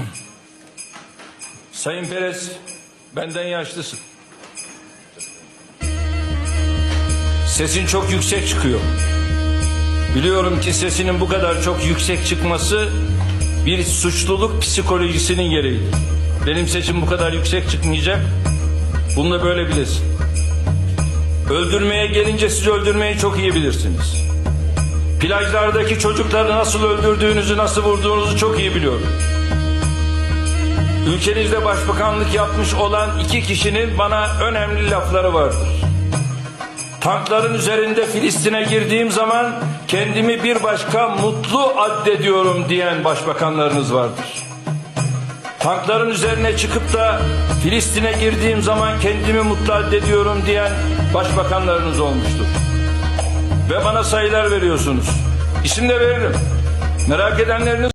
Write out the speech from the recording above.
Sayın Perez, benden yaşlısın. Sesin çok yüksek çıkıyor. Biliyorum ki sesinin bu kadar çok yüksek çıkması bir suçluluk psikolojisinin gereği. Benim sesim bu kadar yüksek çıkmayacak. Bunu da böyle bilesin. Öldürmeye gelince siz öldürmeyi çok iyi bilirsiniz. Plajlardaki çocukları nasıl öldürdüğünüzü, nasıl vurduğunuzu çok iyi biliyorum. Ülkenizde başbakanlık yapmış olan iki kişinin bana önemli lafları vardır. Tankların üzerinde Filistin'e girdiğim zaman kendimi bir başka mutlu addediyorum diyen başbakanlarınız vardır. Tankların üzerine çıkıp da Filistin'e girdiğim zaman kendimi mutlu addediyorum diyen başbakanlarınız olmuştur. Ve bana sayılar veriyorsunuz. İsim de veririm. Merak edenleriniz